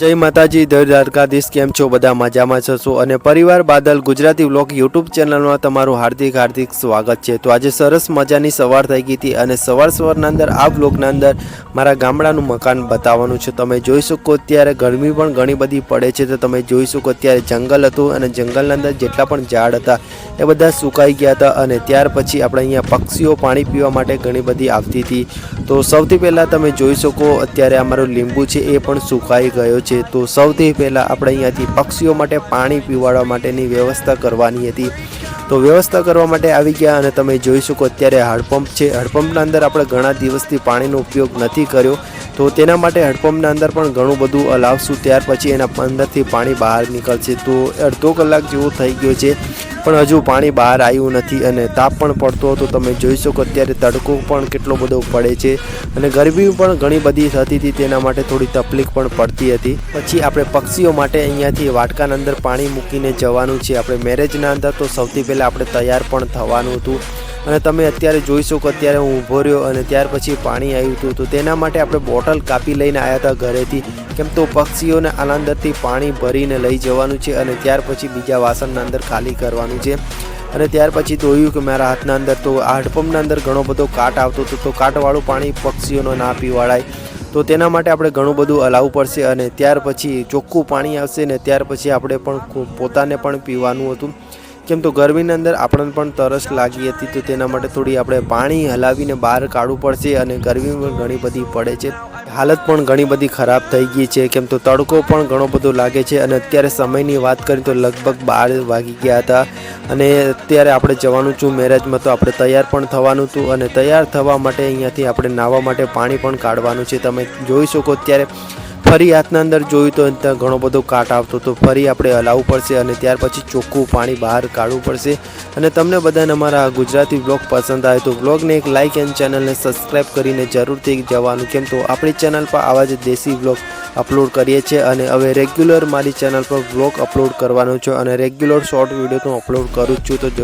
જય માતાજી દર દ્વારકાધીશ, કેમ છો? બધા મજામાં છો અને પરિવાર બાદલ ગુજરાતી બ્લોક યુટ્યુબ ચેનલમાં તમારું હાર્દિક હાર્દિક સ્વાગત છે. તો આજે સરસ મજાની સવાર થઈ ગઈ હતી અને સવાર સવારના અંદર આ બ્લોકના અંદર મારા ગામડાનું મકાન બતાવવાનું છે. તમે જોઈ શકો અત્યારે ગરમી પણ ઘણી બધી પડે છે. તો તમે જોઈ શકો અત્યારે જંગલ હતું અને જંગલના અંદર જેટલા પણ ઝાડ હતા એ બધા સુકાઈ ગયા હતા અને ત્યાર પછી આપણે અહીંયા પક્ષીઓ પાણી પીવા માટે ઘણી બધી આવતી હતી. તો સૌથી પહેલાં તમે જોઈ શકો અત્યારે અમારું લીંબુ છે, એ પણ સુકાઈ ગયો છે. તો સૌથી પહેલાં આપણે અહીંયાથી પક્ષીઓ માટે પાણી પીવાડવા માટેની વ્યવસ્થા કરવાની હતી. તો વ્યવસ્થા કરવા માટે આવી ગયા અને તમે જોઈ શકો અત્યારે હડપંપ છે. હડપંપના અંદર આપણે ઘણા દિવસથી પાણીનો ઉપયોગ નથી કર્યો. તો તેના માટે હેડપંપના અંદર પણ ઘણું બધું લાવશું ત્યાર પછી એના અંદરથી પાણી બહાર નીકળશે. તો અડધો કલાક જેવો થઈ ગયો છે. પણ હજુ પાણી બહાર આવ્યું નથી અને તાપ પણ પડતો હતો. તમે જોઈ શકો અત્યારે તડકો પણ કેટલો બધો પડે છે અને ગરમી પણ ઘણી બધી થતી હતી, તેના માટે થોડી તકલીફ પણ પડતી હતી. પછી આપણે પક્ષીઓ માટે અહીંયાથી વાટકાના અંદર પાણી મૂકીને જવાનું છે. આપણે મેરેજના અંદર તો સૌથી પહેલાં આપણે તૈયાર પણ થવાનું હતું. અને તમે અત્યારે જોઈ શકો અત્યારે હું ઊભો રહ્યો અને ત્યાર પછી પાણી આવ્યું હતું. તો તેના માટે આપણે બોટલ કાપી લઈને આવ્યા હતા ઘરેથી. કેમ તો પક્ષીઓને આના અંદરથી પાણી ભરીને લઈ જવાનું છે અને ત્યાર પછી બીજા વાસણના અંદર ખાલી કરવાનું છે. અને ત્યાર પછી જોયું કે મારા હાથના અંદર તો આ હાડપંપના અંદર ઘણો બધો કાટ આવતો હતો. તો કાટવાળું પાણી પક્ષીઓનો ના પીવાડાય તો તેના માટે આપણે ઘણું બધું હલાવવું પડશે અને ત્યાર પછી ચોખ્ખું પાણી આવશે ને ત્યાર પછી આપણે પણ પોતાને પણ પીવાનું હતું. કેમ તો ગરમીની અંદર આપણને પણ તરસ લાગી હતી તો તેના માટે થોડી આપણે પાણી હલાવીને બહાર કાઢવું પડશે અને ગરમી પણ ઘણી બધી પડે છે. હાલત પણ ઘણી બધી ખરાબ થઈ ગઈ છે. કેમ તો તડકો પણ ઘણો બધો લાગે છે અને અત્યારે સમયની વાત કરીએ તો લગભગ બાર વાગી ગયા હતા અને અત્યારે આપણે જવાનું છું મેરેજમાં તો આપણે તૈયાર પણ થવાનું હતું અને તૈયાર થવા માટે અહીંયાથી આપણે નાહવા માટે પાણી પણ કાઢવાનું છે. તમે જોઈ શકો અત્યારે ફરી હાથના અંદર જોયું તો ત્યાં ઘણો બધો કાટ આવતો તો ફરી આપણે હલાવવું પડશે અને ત્યાર પછી ચોખ્ખું પાણી બહાર કાઢવું પડશે. અને તમને બધાને અમારા ગુજરાતી બ્લોગ પસંદ આવે તો બ્લોગને એક લાઇક એન્ડ ચેનલને સબસ્ક્રાઈબ કરીને જરૂરથી જવાનું. કેમ તો આપણી ચેનલ પર આવા જ દેશી બ્લોગ અપલોડ કરીએ છીએ અને હવે રેગ્યુલર મારી ચેનલ પર બ્લોગ અપલોડ કરવાનો છે અને રેગ્યુલર શોર્ટ વીડિયો તો અપલોડ કરું જ છું. તો